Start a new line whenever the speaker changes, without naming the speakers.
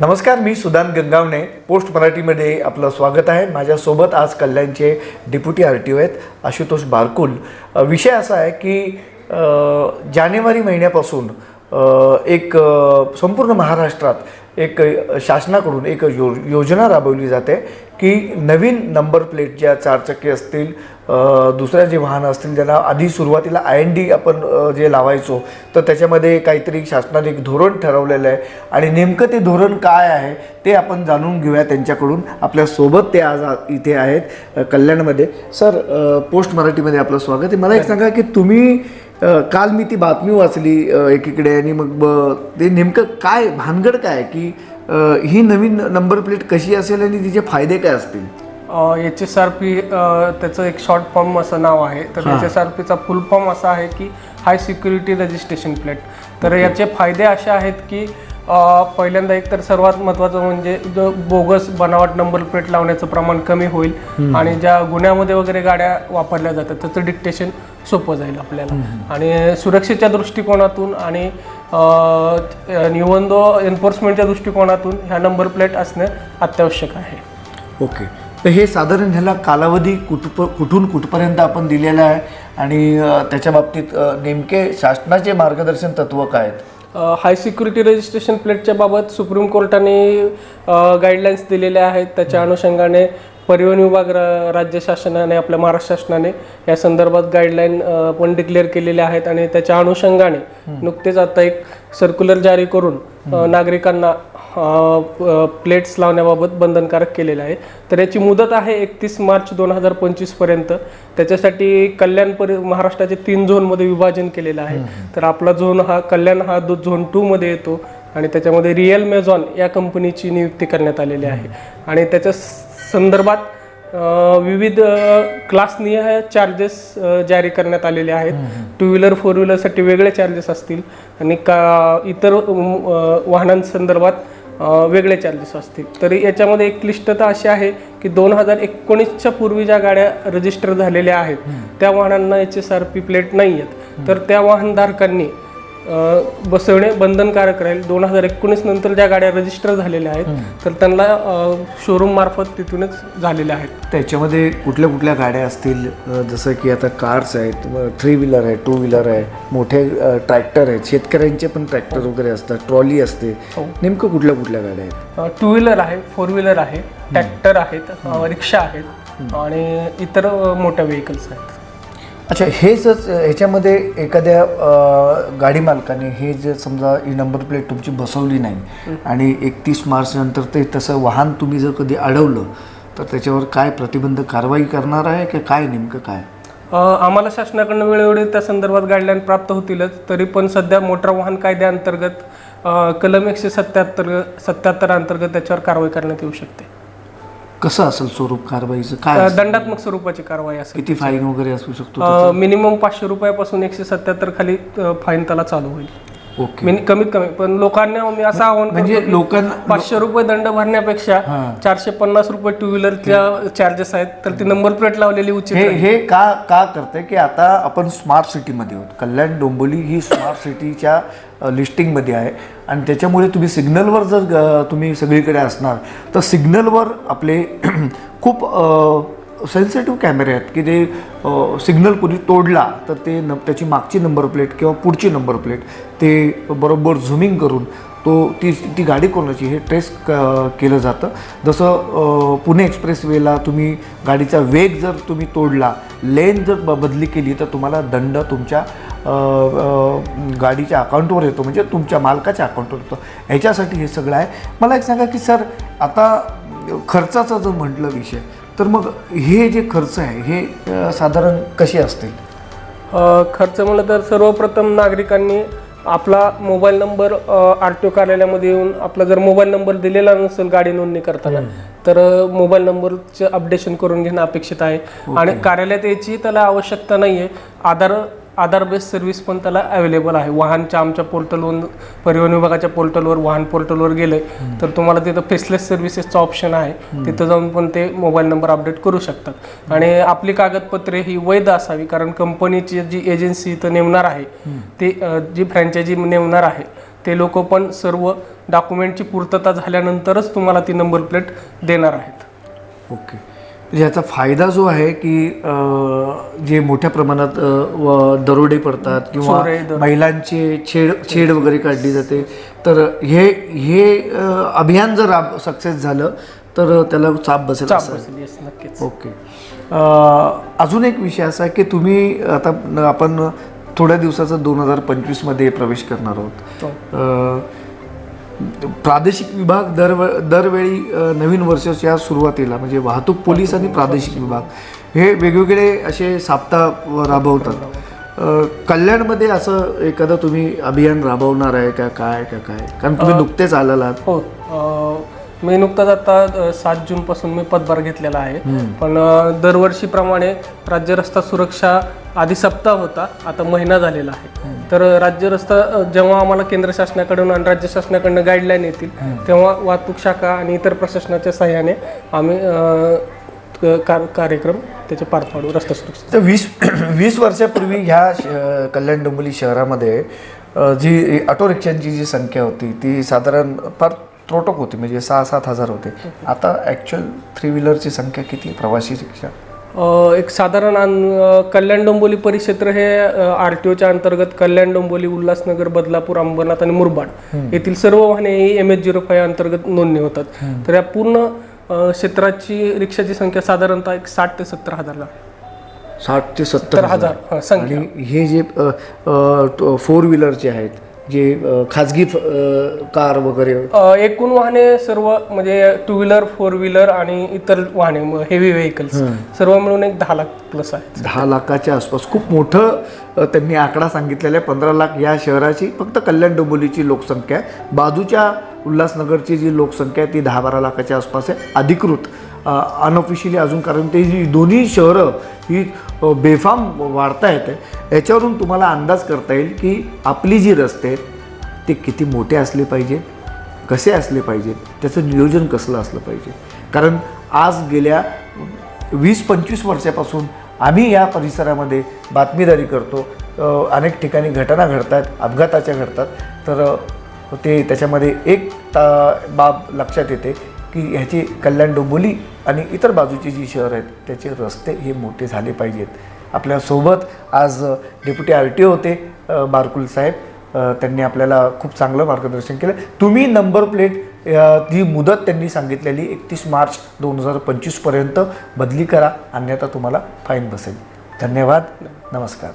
नमस्कार मी सुदान गंगावणे. पोस्ट मराठीमध्ये आपलं स्वागत आहे. माझ्यासोबत आज कल्याणचे डेप्युटी आर टी ओ आहेत आशुतोष बारकुल. विषय असा आहे की जानेवारी महिन्यापासून एक संपूर्ण महाराष्ट्रात एक शासनाकडून एक यो योजना राबवली जाते की नवीन नंबर प्लेट ज्या चारचक्की असतील दुसऱ्या जे वाहनं असतील ज्यांना आधी सुरुवातीला आय एन डी आपण जे लावायचो तर त्याच्यामध्ये काहीतरी शासनाने एक धोरण ठरवलेलं आहे. आणि नेमकं ते धोरण काय आहे ते आपण जाणून घेऊया त्यांच्याकडून. आपल्यासोबत ते आज इथे आहेत कल्याणमध्ये. सर पोस्ट मराठीमध्ये आपलं स्वागत आहे. मला एक सांगा की तुम्ही काल मी ती बातमी वाचली एकीकडे आणि मग ब- ते नेमकं काय भानगड काय की ही नवीन नंबर प्लेट कशी असेल आणि तिचे फायदे काय असतील?
एच एस आर पी त्याचं एक शॉर्ट फॉर्म असं नाव आहे. तर एच एस आर पीचा फुल फॉर्म असा आहे की हाय सिक्युरिटी रजिस्ट्रेशन प्लेट तर याचे फायदे असे आहेत की पहिल्यांदा एक तर सर्वात महत्त्वाचं म्हणजे जो बोगस बनावट नंबर प्लेट लावण्याचं प्रमाण कमी होईल आणि ज्या गुन्ह्यामध्ये वगैरे गाड्या वापरल्या जातात त्याचं डिक्टेशन सोपं जाईल आपल्याला. आणि सुरक्षेच्या दृष्टिकोनातून आणि निवंदो एन्फोर्समेंटच्या दृष्टिकोनातून ह्या नंबर प्लेट असणे अत्यावश्यक आहे.
ओके. तर हे साधारण ह्याला कालावधी कुठ कुठून कुठपर्यंत आपण दिलेला आहे? आणि त्याच्या बाबतीत नेमके शासनाचे मार्गदर्शन तत्व काय आहेत?
हाय सिक्युरिटी रजिस्ट्रेशन प्लेटच्या बाबत सुप्रीम कोर्टाने गाईडलाईन्स दिलेल्या आहेत. त्याच्या अनुषंगाने परिवहन विभाग रा- राज्य शासनाने आपल्या महाराष्ट्र शासनाने या संदर्भात गाईडलाईन पण डिक्लेअर केलेल्या आहेत. आणि त्याच्या अनुषंगाने नुकतेच आता एक सर्क्युलर जारी करून नागरिकांना प्लेट्स लावण्याबाबत बंधनकारक केलेलं आहे. तर याची मुदत आहे एकतीस मार्च दोन हजार पंचवीसपर्यंत त्याच्यासाठी कल्याण परि महाराष्ट्राचे तीन झोनमध्ये विभाजन केलेलं आहे. तर आपला झोन हा कल्याण हा दो झोन टूमध्ये येतो. आणि त्याच्यामध्ये रिअल मेझॉन या कंपनीची नियुक्ती करण्यात आलेली आहे. आणि त्याच्या संदर्भात विविध क्लासनिय चार्जेस जारी करण्यात आलेले आहेत. टू व्हीलर फोर व्हीलरसाठी वेगळे चार्जेस असतील. आणि का इतर वाहनांसंदर्भात वेगळे चार्जेस असतील. तर याच्यामध्ये एक क्लिष्टता अशी आहे की दोन हजार एकोणीसच्या पूर्वी ज्या गाड्या रजिस्टर झालेल्या आहेत त्या वाहनांना H S R P plate नाही आहेत तर त्या वाहनधारकांनी बसवणे बंधनकारक राहील. दोन हजार एकोणीस नंतर ज्या गाड्या रजिस्टर झालेल्या आहेत तर त्यांना शोरूम मार्फत तिथूनच झालेल्या आहेत.
त्याच्यामध्ये कुठल्या कुठल्या गाड्या असतील? जसं की आता कार्स आहेत थ्री व्हीलर आहे टू व्हीलर आहे मोठे ट्रॅक्टर आहेत. शेतकऱ्यांचे पण ट्रॅक्टर वगैरे असतात ट्रॉली असते.
हो.
नेमकं कुठल्या कुठल्या गाड्या आहेत?
टू व्हीलर आहे फोर व्हीलर आहे ट्रॅक्टर आहेत रिक्षा आहेत आणि इतर मोठ्या व्हेकल्स आहेत.
अच्छा हे जर ह्याच्यामध्ये एखाद्या गाडी मालकाने हे जे समजा ही नंबर प्लेट तुमची बसवली नाही आणि एकतीस मार्च नंतर ते तसं वाहन तुम्ही जर कधी अडवलं तर त्याच्यावर काय प्रतिबंध कारवाई करणार आहे की काय नेमकं काय?
आम्हाला शासनाकडनं वेळोवेळी त्या संदर्भात गाईडलाईन प्राप्त होतीलच तरी पण सध्या मोटार वाहन कायद्याअंतर्गत कलम एकशे सत्याहत्तर सत्याहत्तर अंतर्गत त्याच्यावर कारवाई करण्यात येऊ शकते.
कसं असेल स्वरूप कारवाईचं? काय असेल?
दंडात्मक स्वरूपाची कारवाई असेल.
किती फाईन वगैरे असू शकतो
मिनिमम पाचशे रुपयापासून एकशे सत्याहत्तर खाली फाईन त्याला चालू होईल.
ओके
मिनि- कमीत कमी. पण लोकांना मी असं आवाहन
म्हणजे
करतो की
लोकांना
पाचशे रुपये दंड भरण्यापेक्षा चारशे पन्नास रुपये टू व्हीलरच्या चार्जेस आहेत तर ती नंबर प्लेट लावलेली उचित
हे हे का का करते की आता आपण स्मार्ट सिटीमध्ये आहोत. कल्याण डोंबिवली ही स्मार्ट सिटीच्या अ, लिस्टिंगमध्ये आहे. आणि त्याच्यामुळे तुम्ही सिग्नलवर जर अ, तुम्ही सगळीकडे असणार तर सिग्नलवर आपले खूप सेन्सिटिव्ह कॅमेरे आहेत की ते सिग्नल कुणी तोडला तर ते न त्याची मागची नंबर प्लेट किंवा पुढची नंबर प्लेट ते बरोबर झुमिंग करून तो ती ती गाडी कोणाची हे ट्रेस क केलं जातं. जसं पुणे एक्सप्रेसवेला तुम्ही गाडीचा वेग जर तुम्ही तोडला लेन जर ब बदली केली तर तुम्हाला दंड तुमच्या गाडीच्या अकाउंटवर येतो म्हणजे तुमच्या मालकाच्या अकाउंटवर येतो. ह्याच्यासाठी हे सगळं आहे. मला एक सांगा की सर आता खर्चाचा जर म्हटलं विषय तर मग हे जे खर्च आहे हे साधारण कसे असतील?
खर्च म्हणलं तर सर्वप्रथम नागरिकांनी आपला mobile number R T O कार्यालयामध्ये येऊन आपला जर मोबाईल नंबर दिलेला नसेल गाडी नोंदणी करताना तर मोबाईल नंबरचं अपडेशन करून घेणं अपेक्षित आहे. आणि कार्यालयात यायची त्याला आवश्यकता नाही आहे आधार आधार बेस्ड सर्व्हिस पण त्याला अवेलेबल आहे. वाहनच्या आमच्या पोर्टलवरून परिवहन विभागाच्या पोर्टलवर वाहन पोर्टलवर गेले तर तुम्हाला तिथं फेसलेस सर्व्हिसेसचा ऑप्शन आहे. तिथं जाऊन पण ते मोबाईल नंबर अपडेट करू शकतात. आणि आपली कागदपत्रे ही वैध असावी कारण कंपनीची जी एजन्सी इथं नेमणार आहे ती जी फ्रँचायझी नेमणार आहे ते लोक पण सर्व डॉक्युमेंटची पूर्तता झाल्यानंतरच तुम्हाला ती नंबर प्लेट देणार आहेत.
ओके. याचा फायदा जो आहे की जे मोठ्या प्रमाणात दरोडे पडतात किंवा. महिलांचे छेड छेड वगैरे काढली जाते तर हे हे अभियान जर सक्सेस झालं तर त्याला चाप बसेल
चाप. बसेल नक्कीच
ओके अजून एक विषय असा की तुम्ही आता आपण थोड्या दिवसाचा दोन हजार पंचवीसमध्ये प्रवेश करणार आहोत
हो.
प्रादेशिक विभाग दर दरवेळी नवीन वर्षाच्या सुरुवातीला म्हणजे वाहतूक पोलीस आणि प्रादेशिक विभाग हे वेगवेगळे असे साप्ताह राबवतात. कल्याणमध्ये असं एखादं तुम्ही अभियान राबवणार आहे का काय का काय? कारण तुम्ही नुकतेच आलेला आहात.
हो. मी नुकताच आता सात जून पासून मी पदभार घेतलेला आहे. पण दरवर्षीप्रमाणे राज्य रस्ता सुरक्षा आधी सप्ताह होता आता महिना झालेला आहे. तर राज्य रस्ता जेव्हा आम्हाला केंद्र शासनाकडून आणि राज्य शासनाकडून गाईडलाईन येतील तेव्हा वाहतूक शाखा आणि इतर प्रशासनाच्या सहाय्याने आम्ही कार्यक्रम त्याचे पार पाडू रस्ता सुरक्षा
तर वीस वीस वर्षापूर्वी ह्या श- कल्याण डोंबिवली शहरामध्ये जी ऑटो रिक्षांची जी संख्या होती ती साधारण फार त्रोटक होती म्हणजे सहा सात हजार होते. आता ॲक्च्युअल थ्री व्हीलरची संख्या किती आहे? प्रवासी रिक्षा?
एक साधारण कल्याण डोंबोली परिक्षेत्र हे आर टी ओच्या अंतर्गत कल्याण डोंबोली उल्हासनगर बदलापूर अंबरनाथ आणि मुरबाड येथील सर्व वाहने ही एम एच झिरो फाय अंतर्गत नोंदणी होतात. तर या पूर्ण क्षेत्राची रिक्षाची संख्या साधारणतः एक साठ ते सत्तर हजार
साठ ते सत्तर
हजार हा,
हे जे फोर व्हीलरचे आहेत जे खाजगी कार वगैरे?
एकूण वाहने सर्व म्हणजे टू व्हीलर फोर व्हीलर आणि इतर वाहने हेवी व्हेकल्स सर्व मिळून एक दहा लाख प्लस आहे
दहा लाखाच्या आसपास. खूप मोठं त्यांनी आकडा सांगितलेला आहे. पंधरा लाख या शहराची फक्त कल्याण डोंबिवलीची लोकसंख्या आहे. बाजूच्या उल्हासनगरची जी लोकसंख्या आहे ती दहा बारा लाखाच्या आसपास आहे. अधिकृत अनऑफिशियली अजून कारण ते जी दोन्ही शहरं ही बेफाम वाढता येते याच्यावरून तुम्हाला अंदाज करता येईल की आपली जी रस्ते आहेत ते किती मोठे असले पाहिजेत कसे असले पाहिजेत त्याचं नियोजन कसलं असलं पाहिजे. कारण आज गेल्या वीस पंचवीस वर्षापासून आम्ही या परिसरामध्ये बातमीदारी करतो. अनेक ठिकाणी घटना घडतात अपघाताच्या घडतात. तर ते त्याच्यामध्ये एक ता बाब लक्षात येते की ह्याची कल्याण डोंबोली आणि इतर बाजूची जी शहर आहेत त्याचे रस्ते हे मोठे झाले पाहिजेत. आपल्यासोबत आज डेप्युटी आर टी ओ होते बारकुल साहेब. त्यांनी आपल्याला खूप चांगलं मार्गदर्शन केलं. तुम्ही नंबर प्लेट ती मुदत त्यांनी सांगितलेली एकतीस मार्च दोन हजार पंचवीसपर्यंत बदली करा अन्यथा तुम्हाला फाईन बसेल. धन्यवाद. नमस्कार.